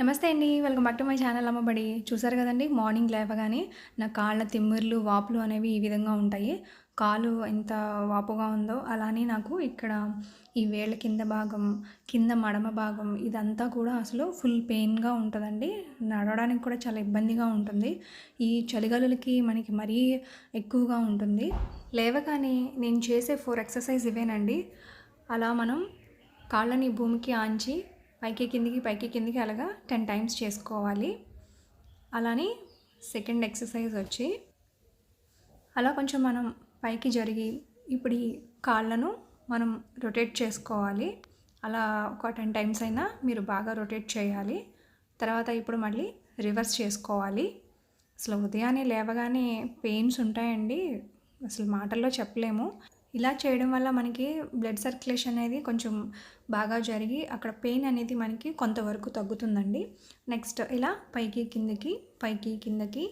నమస్తే అండి. Welcome back to my channel Ammabadi. చూసారు కదండి మార్నింగ్ లేవగానే నా కాళ్ళ తిమ్మిర్లు వాపులు అనేవి ఈ విధంగా ఉంటాయి. కాలు ఎంత వాపుగా ఉందో అలానే నాకు ఇక్కడ ఈ వేళ్ళ కింద భాగం కింద మడమ భాగం ఇదంతా కూడా అసలు ఫుల్ పెయిన్గా ఉంటుందండి. నడవడానికి కూడా చాలా ఇబ్బందిగా ఉంటుంది. ఈ చలిగలులకి మనకి మరీ ఎక్కువగా ఉంటుంది. లేవగానే నేను చేసే ఫోర్ ఎక్సర్సైజ్ ఇవేనండి. అలా మనం కాళ్ళని భూమికి ఆంచి పైకి కిందికి పైకి కిందికి అలాగా టెన్ టైమ్స్ చేసుకోవాలి. అలానే సెకండ్ ఎక్సర్సైజ్ వచ్చి అలా కొంచెం మనం పైకి జరిగి ఇప్పుడు ఈ కాళ్ళను మనం రొటేట్ చేసుకోవాలి. అలా ఒక టెన్ టైమ్స్ అయినా మీరు బాగా రొటేట్ చేయాలి. తర్వాత ఇప్పుడు మళ్ళీ రివర్స్ చేసుకోవాలి. అసలు ఉదయాన్నే లేవగానే పెయిన్స్ ఉంటాయండి. అసలు మాటల్లో చెప్పలేము. ఇలా చేయడం వల్ల మనకి బ్లడ్ సర్క్యులేషన్ అనేది కొంచెం బాగా జరిగి అక్కడ పెయిన్ అనేది మనకి కొంతవరకు తగ్గుతుందండి. నెక్స్ట్ ఇలా పైకి కిందకి పైకి కిందకి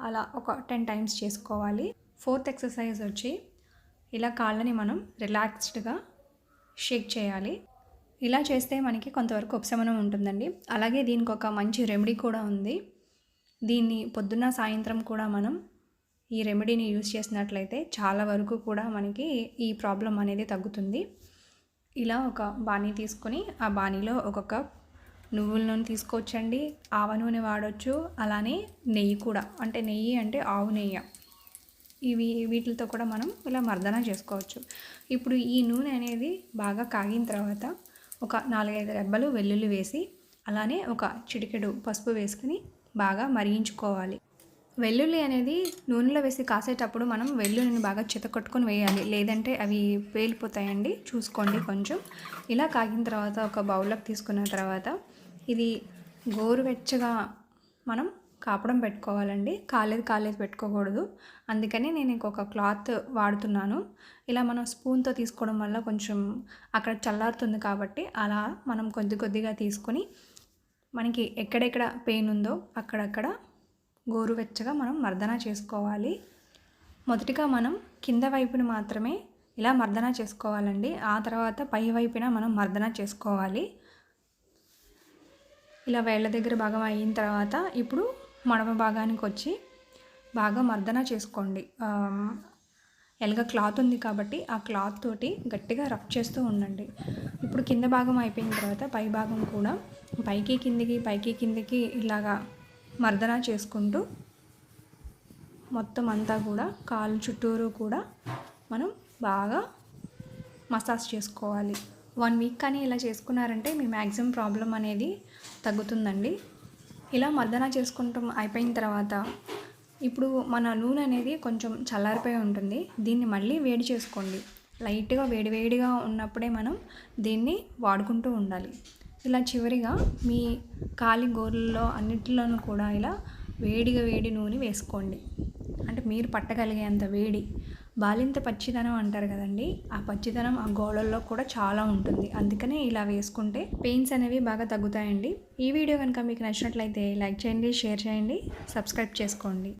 అలా ఒక టెన్ టైమ్స్ చేసుకోవాలి. ఫోర్త్ ఎక్సర్సైజ్ వచ్చి ఇలా కాళ్ళని మనం రిలాక్స్డ్గా షేక్ చేయాలి. ఇలా చేస్తే మనకి కొంతవరకు ఉపశమనం ఉంటుందండి. అలాగే దీనికి ఒక మంచి రెమెడీ కూడా ఉంది. దీన్ని పొద్దున్న సాయంత్రం కూడా మనం ఈ రెమెడీని యూస్ చేసినట్లయితే చాలా వరకు కూడా మనకి ఈ ప్రాబ్లం అనేది తగ్గుతుంది. ఇలా ఒక బాణీ తీసుకొని ఆ బాణీలో ఒక కప్ నువ్వుల నూనె తీసుకోవచ్చండి. ఆవ నూనె వాడచ్చు అలానే నెయ్యి కూడా. అంటే నెయ్యి అంటే ఆవు నెయ్యి. ఇవి వీటితో కూడా మనం ఇలా మర్దన చేసుకోవచ్చు. ఇప్పుడు ఈ నూనె అనేది బాగా కాగిన తర్వాత ఒక నాలుగైదు రెబ్బలు వెల్లుల్లి వేసి అలానే ఒక చిటికెడు పసుపు వేసుకుని బాగా మరిగించుకోవాలి. వెల్లుల్లి అనేది నూనెలో వేసి కాసేటప్పుడు మనం వెల్లుల్లిని బాగా చితకొట్టుకొని వేయాలి. లేదంటే అవి పేలిపోతాయండి. చూసుకోండి కొంచెం. ఇలా కాగిన తర్వాత ఒక బౌల్లోకి తీసుకున్న తర్వాత ఇది గోరువెచ్చగా మనం కాపడం పెట్టుకోవాలండి. కాలేదు కాలేదు పెట్టుకోకూడదు. అందుకని నేను ఇంకొక క్లాత్ వాడుతున్నాను. ఇలా మనం స్పూన్తో తీసుకోవడం వల్ల కొంచెం అక్కడ చల్లారుతుంది కాబట్టి అలా మనం కొద్ది కొద్దిగా తీసుకొని మనకి ఎక్కడెక్కడ పెయిన్ ఉందో అక్కడక్కడ గోరువెచ్చగా మనం మర్దన చేసుకోవాలి. మొదటిగా మనం కింద వైపున మాత్రమే ఇలా మర్దన చేసుకోవాలండి. ఆ తర్వాత పై వైపున మనం మర్దన చేసుకోవాలి. ఇలా వేళ్ళ దగ్గర భాగం అయిన తర్వాత ఇప్పుడు మడమ భాగానికి వచ్చి బాగా మర్దన చేసుకోండి. ఎలాగ క్లాత్ ఉంది కాబట్టి ఆ క్లాత్ తోటి గట్టిగా రఫ్ చేస్తూ ఉండండి. ఇప్పుడు కింద భాగం అయిపోయిన తర్వాత పై భాగం కూడా పైకి కిందికి పైకి కిందికి ఇలాగా మర్దన చేసుకుంటూ మొత్తం అంతా కూడా కాలు చుట్టూరు కూడా మనం బాగా మసాజ్ చేసుకోవాలి. వన్ వీక్ కానీ ఇలా చేసుకున్నారంటే మీ మ్యాక్సిమం ప్రాబ్లం అనేది తగ్గుతుందండి. ఇలా మర్దన చేసుకుంటాం అయిపోయిన తర్వాత ఇప్పుడు మన నూనె అనేది కొంచెం చల్లారిపోయి ఉంటుంది. దీన్ని మళ్ళీ వేడి చేసుకోండి. లైట్గా వేడివేడిగా ఉన్నప్పుడే మనం దీన్ని వాడుకుంటూ ఉండాలి. ఇలా చివరిగా మీ కాలి గోర్లలో అన్నిటిలోనూ కూడా ఇలా వేడిగా వేడి నూనె వేసుకోండి. అంటే మీరు పట్టగలిగేంత వేడి. బాలింత పచ్చిదనం అంటారు కదండి. ఆ పచ్చిదనం ఆ గోడల్లో కూడా చాలా ఉంటుంది. అందుకనే ఇలా వేసుకుంటే పెయిన్స్ అనేవి బాగా తగ్గుతాయండి. ఈ వీడియో కనుక మీకు నచ్చినట్లయితే లైక్ చేయండి షేర్ చేయండి సబ్స్క్రైబ్ చేసుకోండి.